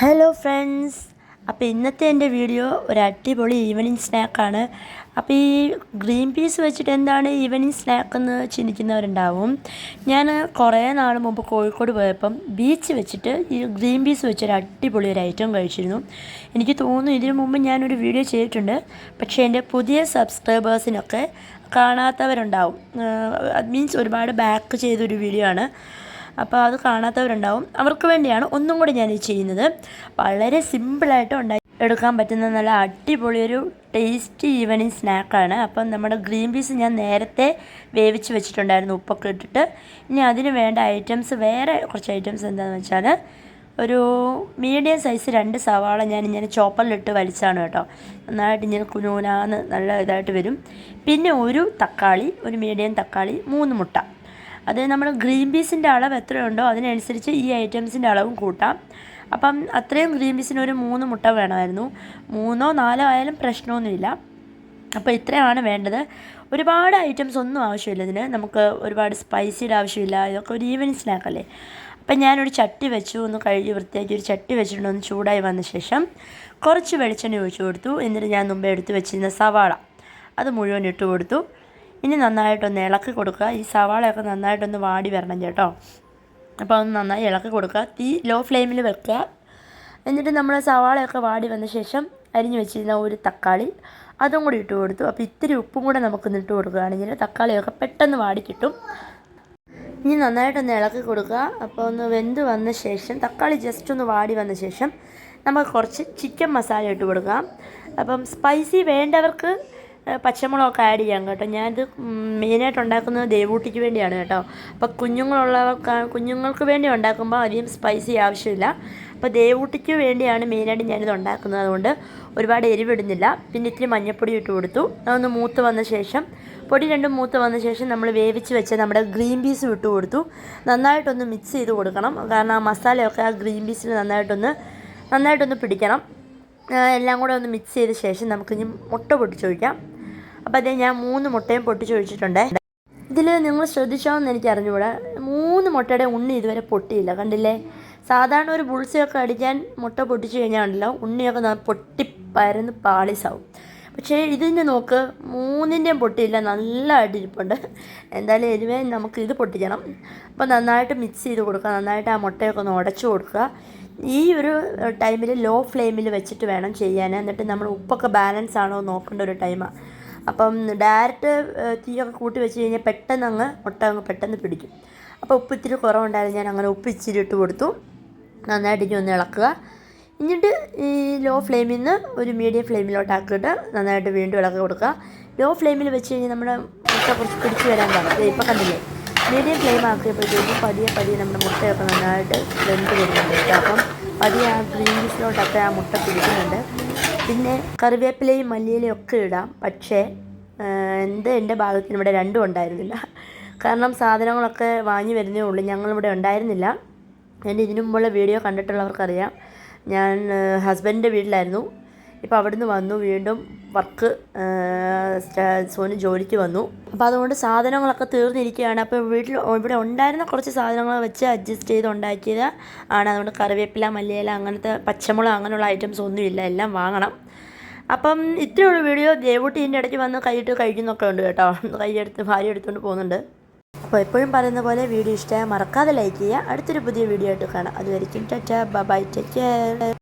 Hello friends അപ്പോൾ ഇന്നത്തെ എന്റെ വീഡിയോ ഒരു അടിപൊളി ഈവനിങ് സ്നാക്കാണ് അപ്പോൾ ഈ ഗ്രീൻ പീസ് വെച്ചിട്ട് എന്താണ് ഈവനിങ് സ്നാക്ക് എന്ന് ചിന്തിക്കുന്നവരുണ്ടാവും. ഞാൻ കുറേ നാൾ മുമ്പ് കോഴിക്കോട് പോയപ്പം ബീച്ച് വെച്ചിട്ട് ഈ ഗ്രീൻ പീസ് വെച്ചൊരു അടിപൊളി ഒരു ഐറ്റം കഴിച്ചിരുന്നു. എനിക്ക് തോന്നുന്നു ഇതിനു മുമ്പ് ഞാനൊരു വീഡിയോ ചെയ്തിട്ടുണ്ട്. പക്ഷേ എന്റെ പുതിയ സബ്സ്ക്രൈബേഴ്സിനൊക്കെ കാണാത്തവരുണ്ടാവും. മീൻസ് ഒരുപാട് ബാക്ക് ചെയ്തൊരു വീഡിയോ ആണ്. അപ്പോൾ അത് കാണാത്തവരുണ്ടാവും. അവർക്ക് വേണ്ടിയാണ് ഒന്നും കൂടി ഞാൻ ചെയ്യുന്നത്. വളരെ സിമ്പിളായിട്ട് ഉണ്ടായി എടുക്കാൻ പറ്റുന്ന നല്ല അടിപൊളി ഒരു ടേസ്റ്റി ഈവനിങ് സ്നാക്കാണ് അപ്പം നമ്മുടെ ഗ്രീൻ പീസ് ഞാൻ നേരത്തെ വേവിച്ച് വെച്ചിട്ടുണ്ടായിരുന്നു ഉപ്പൊക്കെ ഇട്ടിട്ട്. ഇനി അതിന് വേണ്ട ഐറ്റംസ് വേറെ കുറച്ച് ഐറ്റംസ് എന്താണെന്ന് വെച്ചാൽ ഒരു മീഡിയം സൈസ് രണ്ട് സവാള ഞാൻ ഇങ്ങനെ ചോപ്പറിലിട്ട് വലിച്ചാണ് കേട്ടോ. നന്നായിട്ട് ഇങ്ങനെ കുനൂനാന്ന് നല്ല ഇതായിട്ട് വരും. പിന്നെ ഒരു തക്കാളി ഒരു മീഡിയം തക്കാളി മൂന്ന് മുട്ട. അത് നമ്മൾ ഗ്രീൻ പീസിന്റെ അളവ് എത്രയുണ്ടോ അതിനനുസരിച്ച് ഈ ഐറ്റംസിന്റെ അളവും കൂട്ടാം. അപ്പം അത്രയും ഗ്രീൻ പീസിന് ഒരു മൂന്ന് മുട്ട വേണമായിരുന്നു. മൂന്നോ നാലോ ആയാലും പ്രശ്നമൊന്നുമില്ല. അപ്പോൾ ഇത്രയാണ് വേണ്ടത്. ഒരുപാട് ഐറ്റംസ് ഒന്നും ആവശ്യമില്ല ഇതിന്. നമുക്ക് ഒരുപാട് സ്പൈസിയുടെ ആവശ്യമില്ല. ഇതൊക്കെ ഒരു ഈവനിങ് സ്നാക്കല്ലേ. അപ്പം ഞാനൊരു ചട്ടി വെച്ചു. ഒന്ന് കഴുകി വൃത്തിയാക്കി ഒരു ചട്ടി വെച്ചിട്ടുണ്ട്. ഒന്ന് ചൂടായി വന്ന ശേഷം കുറച്ച് വെളിച്ചെണ്ണ ഒഴിച്ചു കൊടുത്തു. എന്നിട്ട് ഞാൻ മുമ്പേ എടുത്ത് വെച്ചിരുന്ന സവാള. അത് മുഴുവൻ ഇട്ട് കൊടുത്തു. ഇനി നന്നായിട്ടൊന്ന് ഇളക്കി കൊടുക്കുക. ഈ സവാളയൊക്കെ നന്നായിട്ടൊന്ന് വാടി വരണം കേട്ടോ. അപ്പോൾ ഒന്ന് നന്നായി ഇളക്കി കൊടുക്കുക. തീ ലോ ഫ്ലെയിമിൽ വെക്കുക. എന്നിട്ട് നമ്മൾ സവാളയൊക്കെ വാടി വന്ന ശേഷം അരിഞ്ഞു വെച്ചിരുന്ന ഒരു തക്കാളി അതും കൂടി ഇട്ട് കൊടുത്തു. അപ്പോൾ ഇത്തിരി ഉപ്പും കൂടെ നമുക്കൊന്ന് ഇട്ട് കൊടുക്കുകയാണെങ്കിൽ തക്കാളിയൊക്കെ പെട്ടെന്ന് വാടി കിട്ടും. ഇനി നന്നായിട്ടൊന്ന് ഇളക്കി കൊടുക്കുക. അപ്പോൾ ഒന്ന് വെന്ത് വന്ന ശേഷം തക്കാളി ജസ്റ്റ് ഒന്ന് വാടി വന്ന ശേഷം നമുക്ക് കുറച്ച് ചിക്കൻ മസാല ഇട്ട് കൊടുക്കാം. അപ്പം സ്പൈസി വേണ്ടവർക്ക് പച്ചമുളകൊക്കെ ആഡ് ചെയ്യാം കേട്ടോ. ഞാനിത് മെയിനായിട്ട് ഉണ്ടാക്കുന്നത് ദേവൂട്ടിക്ക് വേണ്ടിയാണ് കേട്ടോ. അപ്പോൾ കുഞ്ഞുങ്ങളുള്ളവർക്ക് കുഞ്ഞുങ്ങൾക്ക് വേണ്ടി ഉണ്ടാക്കുമ്പോൾ അധികം സ്പൈസി ആവശ്യമില്ല. അപ്പോൾ ദേവൂട്ടിക്ക് വേണ്ടിയാണ് മെയിനായിട്ട് ഞാനിത് ഉണ്ടാക്കുന്നത്. അതുകൊണ്ട് ഒരുപാട് എരിവിടുന്നില്ല. പിന്നെ ഇത്തിരി മഞ്ഞൾപ്പൊടി ഇട്ട് കൊടുത്തു. അതൊന്ന് മൂത്ത് വന്ന ശേഷം പൊടി രണ്ടും മൂത്ത് വന്ന ശേഷം നമ്മൾ വേവിച്ച് വെച്ച നമ്മുടെ ഗ്രീൻ പീസ് ഇട്ട് കൊടുത്തു. നന്നായിട്ടൊന്ന് മിക്സ് ചെയ്ത് കൊടുക്കണം. കാരണം ആ മസാലയൊക്കെ ആ ഗ്രീൻ പീസിൽ നന്നായിട്ടൊന്ന് നന്നായിട്ടൊന്ന് പിടിക്കണം. എല്ലാം കൂടെ ഒന്ന് മിക്സ് ചെയ്ത ശേഷം നമുക്കിനി മുട്ട പൊട്ടിച്ചൊഴിക്കാം. അപ്പോൾ അതേ ഞാൻ മൂന്ന് മുട്ടയും പൊട്ടിച്ചൊഴിച്ചിട്ടുണ്ട്. ഇതിൽ നിങ്ങൾ ശ്രദ്ധിച്ചോന്ന് എനിക്ക് അറിഞ്ഞുകൂടാ. മൂന്ന് മുട്ടയുടെ ഉണ്ണി ഇതുവരെ പൊട്ടിയില്ല. കണ്ടില്ലേ? സാധാരണ ഒരു ബുൾസയൊക്കെ അടിക്കാൻ മുട്ട പൊട്ടിച്ചു കഴിഞ്ഞാൽ ഉണ്ടല്ലോ ഉണ്ണിയൊക്കെ പൊട്ടി പരന്ന് പാളിസാവും. പക്ഷേ ഇതിന്റെ നോക്ക് മൂന്നിന്റെയും പൊട്ടിയില്ല. നല്ല അടിയിരിപ്പുണ്ട് എന്തായാലും എരിവേ നമുക്ക് ഇത് പൊട്ടിക്കണം. അപ്പോൾ നന്നായിട്ട് മിക്സ് ചെയ്ത് കൊടുക്കുക. നന്നായിട്ട് ആ മുട്ടയൊക്കെ ഒന്ന് ഉടച്ചു കൊടുക്കുക. ഈ ഒരു ടൈമിൽ ലോ ഫ്ലെയിമിൽ വെച്ചിട്ട് വേണം ചെയ്യാൻ. എന്നിട്ട് നമ്മൾ ഉപ്പൊക്കെ ബാലൻസ് ആണോ നോക്കേണ്ട ഒരു ടൈമാണ് അപ്പം ഡയറക്റ്റ് തീയൊക്കെ കൂട്ടി വെച്ച് കഴിഞ്ഞാൽ പെട്ടെന്ന് അങ്ങ് മുട്ട അങ്ങ് പെട്ടെന്ന് പിടിക്കും. അപ്പോൾ ഉപ്പ് ഇത്തിരി കുറവുണ്ടായിരുന്നു ഞാൻ അങ്ങനെ ഉപ്പ് ഇച്ചിരി ഇട്ട് കൊടുത്തു. നന്നായിട്ട് ഇനി ഒന്ന് ഇളക്കുക. എന്നിട്ട് ഈ ലോ ഫ്ലെയിമിൽ നിന്ന് ഒരു മീഡിയം ഫ്ലെയിമിലോട്ട് ആക്കിയിട്ട് നന്നായിട്ട് വീണ്ടും ഇളക്കി കൊടുക്കുക. ലോ ഫ്ലെയിമിൽ വെച്ച് കഴിഞ്ഞാൽ നമ്മുടെ മുട്ട കുറച്ച് പിടിച്ച് വരാൻ പാടില്ല ഇപ്പോൾ കണ്ടില്ലേ? മീഡിയം ഫ്ലെയിം ആക്കിയപ്പോഴത്തേക്കും പതിയെ പതിയെ നമ്മുടെ മുട്ടയൊക്കെ നന്നായിട്ട് വെന്ത് വരുന്നുണ്ട് അപ്പം പതിയെ ആ ഗ്രീൻ പീസിലോട്ടൊക്കെ ആ മുട്ട പിടിക്കുന്നുണ്ട്. പിന്നെ കറിവേപ്പിലയും മല്ലിയിലയും ഒക്കെ ഇടാം. പക്ഷേ എന്ത് എന്റെ ഭാഗത്തിന് ഇവിടെ രണ്ടും ഉണ്ടായിരുന്നില്ല. കാരണം സാധനങ്ങളൊക്കെ വാങ്ങി വരുന്നേ ഉള്ളൂ. ഞങ്ങളിവിടെ ഉണ്ടായിരുന്നില്ല. എന്റെ ഇതിനു മുമ്പുള്ള വീഡിയോ കണ്ടിട്ടുള്ളവർക്കറിയാം. ഞാൻ ഹസ്ബൻഡിന്റെ വീട്ടിലായിരുന്നു. ഇപ്പോൾ അവിടുന്ന് വന്നു വീണ്ടും വർക്ക് സോന് ജോലിക്ക് വന്നു. അപ്പോൾ അതുകൊണ്ട് സാധനങ്ങളൊക്കെ തീർന്നിരിക്കുകയാണ്. അപ്പോൾ വീട്ടിൽ ഇവിടെ ഉണ്ടായിരുന്ന കുറച്ച് സാധനങ്ങൾ വെച്ച് അഡ്ജസ്റ്റ് ചെയ്ത് ഉണ്ടാക്കിയത് ആണ്. അതുകൊണ്ട് കറിവേപ്പില മല്ലിയില അങ്ങനത്തെ പച്ചമുളക് അങ്ങനെയുള്ള ഐറ്റംസ് ഒന്നുമില്ല എല്ലാം വാങ്ങണം. അപ്പം ഇത്രയുള്ള വീഡിയോ. ദേവൂട്ടി ഇതിന്റെ ഇടയ്ക്ക് വന്ന് കൈയിട്ട് കഴിക്കുന്നൊക്കെ ഉണ്ട് കേട്ടോ. കൈയെടുത്ത് ഭാര്യ എടുത്തുകൊണ്ട് പോകുന്നുണ്ട്. അപ്പോൾ എപ്പോഴും പറയുന്ന പോലെ വീഡിയോ ഇഷ്ടമായ മറക്കാതെ ലൈക്ക് ചെയ്യുക. അടുത്തൊരു പുതിയ വീഡിയോ ആയിട്ട് കാണാം. അതുവരെയും ടറ്റ. Bye take care